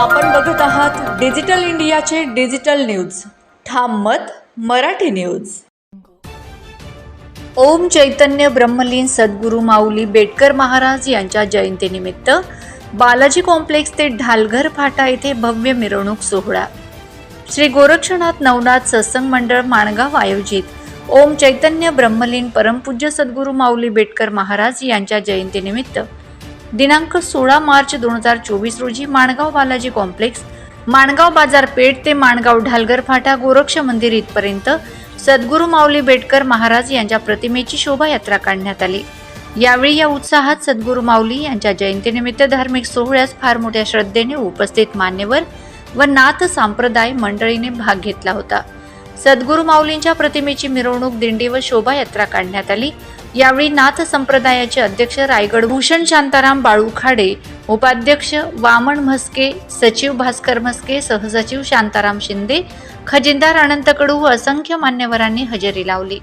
आपण बघत आहात डिजिटल इंडियाचे डिजिटल न्यूज. ठाम मत मराठी न्यूज. ओम चैतन्य ब्रह्मलीन सद्गुरू माऊली बेटकर महाराज यांच्या जयंतीनिमित्त बालाजी कॉम्प्लेक्स ते ढालघर फाटा येथे भव्य मिरवणूक सोहळा. श्री गोरक्षनाथ नवनाथ सत्संग मंडळ माणगाव आयोजित ओम चैतन्य ब्रह्मलीन परमपूज्य सद्गुरू माऊली बेटकर महाराज यांच्या जयंतीनिमित्त दिनांक सोळा मार्च दोन हजार चोवीस रोजी माणगाव बालाजी कॉम्प्लेक्स माणगाव बाजारपेठ ते माणगाव ढालगर फाटा गोरक्ष मंदिर इथपर्यंत सद्गुरू माऊली बेटकर महाराज यांच्या प्रतिमेची शोभायात्रा काढण्यात आली. यावेळी या उत्साहात सद्गुरू माऊली यांच्या जयंतीनिमित्त धार्मिक सोहळ्यास फार मोठ्या श्रद्धेने उपस्थित मान्यवर व नाथ संप्रदाय मंडळीने भाग घेतला होता. सद्गुरू माऊलींच्या प्रतिमेची मिरवणूक दिंडी व शोभायात्रा काढण्यात आली. यावेळी नाथ संप्रदायाचे अध्यक्ष रायगड भूषण शांताराम बाळू खाडे उपाध्यक्ष वामन म्हस्के सचिव भास्कर म्हस्के सहसचिव शांताराम शिंदे खजिनदार अनंत कडू व असंख्य मान्यवरांनी हजेरी लावली.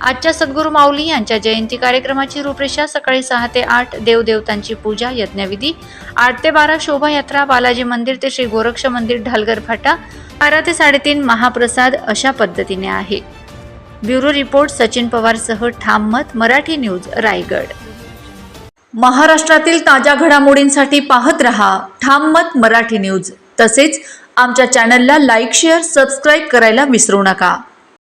आजच्या सद्गुरू माऊली यांच्या जयंती कार्यक्रमाची रूपरेषा सकाळी सहा ते आठ देवदेवतांची पूजा यज्ञविधी आठ ते बारा शोभायात्रा बालाजी मंदिर ते श्री गोरक्ष मंदिर ढालगर फाटा बारा ते साडेतीन महाप्रसाद अशा पद्धतीने आहे. ब्युरो रिपोर्ट सचिन पवारसह ठाम मत मराठी न्यूज रायगड. महाराष्ट्रातील ताज्या घडामोडींसाठी पाहत रहा ठाम मत मराठी न्यूज. तसेच आमच्या चॅनलला लाईक शेअर सबस्क्राईब करायला विसरू नका.